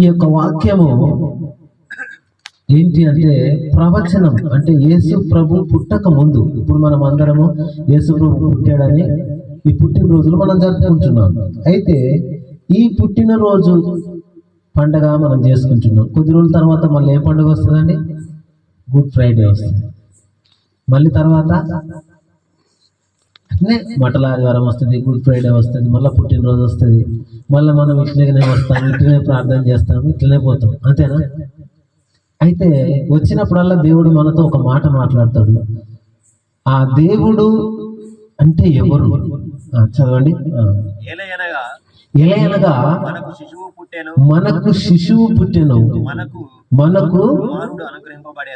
ఈ యొక్క వాక్యము ఏంటి అంటే ప్రవచనం అంటే యేసు ప్రభు పుట్టక ముందు ఇప్పుడు మనం అందరము యేసు ప్రభు పుట్టాడని ఈ పుట్టినరోజులు మనం జరుపుకుంటున్నాం. అయితే ఈ పుట్టినరోజు పండగ మనం చేసుకుంటున్నాం. కొద్ది రోజుల తర్వాత మళ్ళీ ఏ పండుగ వస్తుందండి? గుడ్ ఫ్రైడే వస్తుంది. మళ్ళీ తర్వాత మటల ఆదివారం వస్తుంది గుడ్ ఫ్రైడే వస్తుంది మళ్ళీ పుట్టినరోజు వస్తుంది. మళ్ళీ మనం ఇట్లనే వస్తాం ఇట్లనే ప్రార్థన చేస్తాం ఇట్లనే పోతాం. అంతేనా? అయితే వచ్చినప్పుడల్లా దేవుడు మనతో ఒక మాట మాట్లాడతాడు. ఆ దేవుడు అంటే ఎవరు? చదవండి. ఎలా అనగా? మనకు శిశువు పుట్టెను. మనకు శిశువు పుట్టెను. మనకు మనకు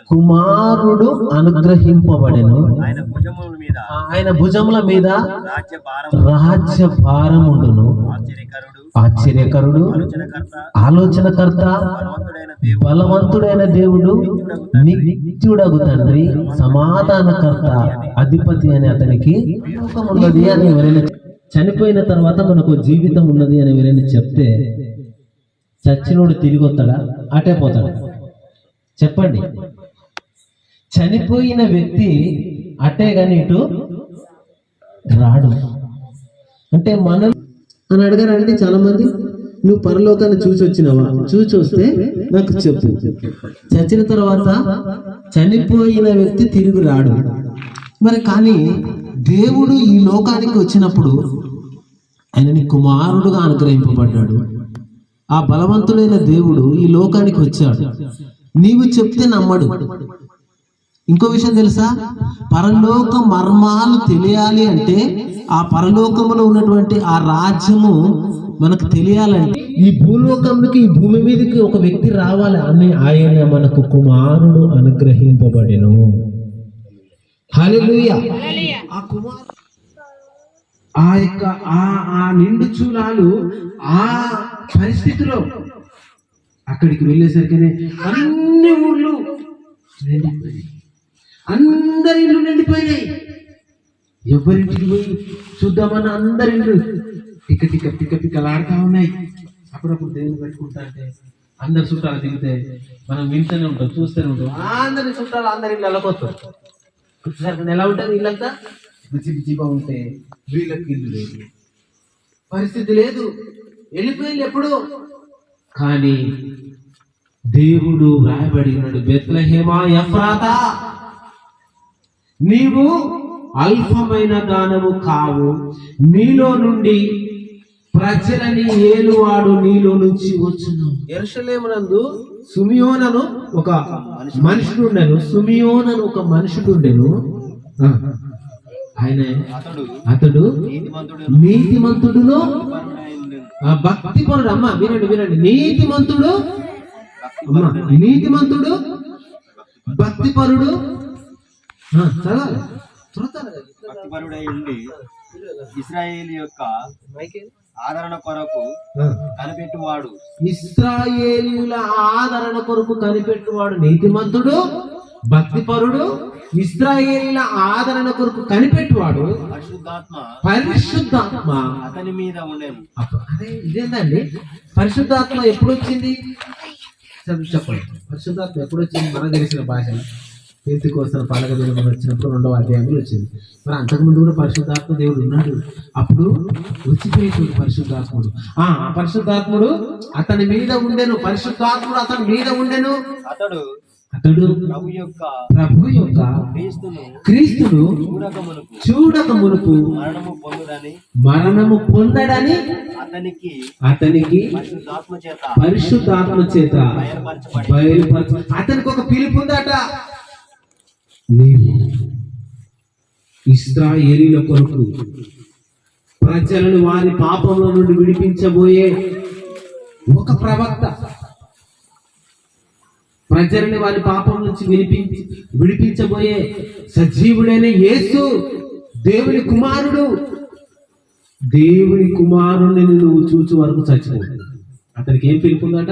కుమారుడు అనుగ్రహింపబడేను. ఆయన భుజముల మీద ఆయన భుజముల మీద రాజ్య భారం రాజ్య భారముండును ఆశ్చర్యకరుడు. ఆలోచనకర్త. బలవంతుడైన దేవుడు. నిత్యుడగు తండ్రి. సమాధానకర్త. అధిపతి అని. అతనికి ఉన్నది అని ఎవరైనా చనిపోయిన తర్వాత మనకు జీవితం ఉన్నది అని ఎవరైనా చెప్తే చచ్చినోడు తిరిగి వస్తాడా? అటే పోతాడా. చెప్పండి. చనిపోయిన వ్యక్తి అటే కానీ ఇటు రాడు. అంటే మన అని అడగారండి చాలా మంది నువ్వు పరలోకాన్ని చూసి వచ్చినావా? చూసి వస్తే నాకు చెప్పు. చచ్చిన తర్వాత చనిపోయిన వ్యక్తి తిరిగి రాడు. మరి కానీ దేవుడు ఈ లోకానికి వచ్చినప్పుడు ఆయనని కుమారుడుగా అనుగ్రహింపబడ్డాడు. ఆ బలవంతుడైన దేవుడు ఈ లోకానికి వచ్చాడు. నీవు చెప్తే నమ్మడు. ఇంకో విషయం తెలుసా? పరలోక మర్మాలు తెలియాలి అంటే ఆ పరలోకములో ఉన్నటువంటి ఆ రాజ్యము మనకు తెలియాలంటే ఈ భూలోకంలోకి ఈ భూమి మీదకి ఒక వ్యక్తి రావాలి అని ఆయన మనకు కుమారుడు అనుగ్రహింపబడెను. హల్లెలూయా. ఆ కుమారు ఆ యొక్క ఆ ఆ నిండు చూలాలు ఆ పరిస్థితిలో అక్కడికి వెళ్ళేసరికనే అన్ని ఊళ్ళు నిండిపోయాయి అందరి ఇల్లు నిండిపోయినాయి. ఎవరింటికి పోయి చూద్దామని అందరి ఇల్లు టిక్క టిక్క టిక్క టిక్కలాడుతా ఉన్నాయి. అప్పుడప్పుడు దేవుని పెట్టుకుంటా అంటే అందరు చుట్టాలు దిగితే మనం వింటూనే ఉంటాం చూస్తూనే ఉంటాం. అందరి చుట్టాలు అందరి ఇల్లు అలకొస్తారు ఎలా ఉంటుంది ఇల్లంతా? బిచిగా ఉంటే వీళ్ళకి ఇల్లు లేదు. పరిస్థితి లేదు. వెళ్ళిపోయింది ఎప్పుడు. కానీ దేవుడు రాయబడి ఉన్నాడు బెత్లహేమా ఎఫ్రాతా నీవు అల్పమైన దానము కావు. నీలో నుండి ప్రజలని ఏలువాడు నీలో నుంచి వచ్చును. ఎరుషలేమునందు సుమియోనను ఒక మనుషుడు ఉండెను సుమియోనను ఒక మనుషుడు ఉండెను ఆ, ఆయన అతడు అతడు నీతిమంతుడు. నీతిమంతుడును పరుడై అమ్మ వినండి వినండి. నీతిమంతుడు? అమ్మ నీతిమంతుడు? భక్తిపరుడు? ఆ, చదవాలి. భక్తిపరుడై ఉండి ఇస్రాయేల్ యొక్క. ఆదరణ కొరకు. కనిపెట్టువాడు. ఇస్రాయేలీల ఆదరణ కొరకు కనిపెట్టువాడు నీతిమంతుడు భక్తిపరుడు ఇస్రాయేలీల ఆదరణ కొరకు కనిపెట్టువాడు పరిశుద్ధాత్మ పరిశుద్ధాత్మ. అతని మీద ఉండేను అప్ప- అదే ఇదేందండి? పరిశుద్ధాత్మ ఎప్పుడు వచ్చింది చెప్ప- చెప్పండి. పరిశుద్ధాత్మ ఎప్పుడు వచ్చింది మనకు తెలిసిన భాష. పెంతి కోసం పలక దినం వచ్చినప్పుడు రెండవ అధ్యాయంలో వచ్చింది. మరి అంతకుముందు కూడా పరిశుద్ధాత్మ దేవుడు ఉన్నాడు. అప్పుడు వచ్చిపోయేటువంటి పరిశుద్ధాత్ముడు. ఆ ఆ పరిశుద్ధాత్ముడు అతని మీద ఉండెను. పరిశుద్ధాత్ముడు అతని మీద ఉండెను. అతడు అతడు ప్రభు యొక్క ప్రభు యొక్క క్రీస్తును క్రీస్తును చూడకమునకు చూడక మునుపు మరణము పొందుడని మరణము పొందడని అతనికి అతనికి పరిశుద్ధాత్మ చేత పరిశుద్ధాత్మ చేత బయలుపరచ అతనికి ఒక పిలుపు ఉందట నీవు ఇస్రాయేలీల కొరకు ప్రజలను వారి పాపంలో నుండి విడిపించబోయే ఒక ప్రవక్త. ప్రజల్ని వారి పాపం నుంచి వినిపించి విడిపించబోయే సజీవుడైన యేసు దేవుని కుమారుడు. దేవుని కుమారుడిని నువ్వు చూచు వరకు చచ్చిపోతుంది అతనికి ఏం పిలుపుందట?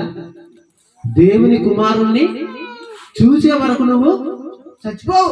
దేవుని కుమారుణ్ణి చూసే వరకు నువ్వు చచ్చిపోవు.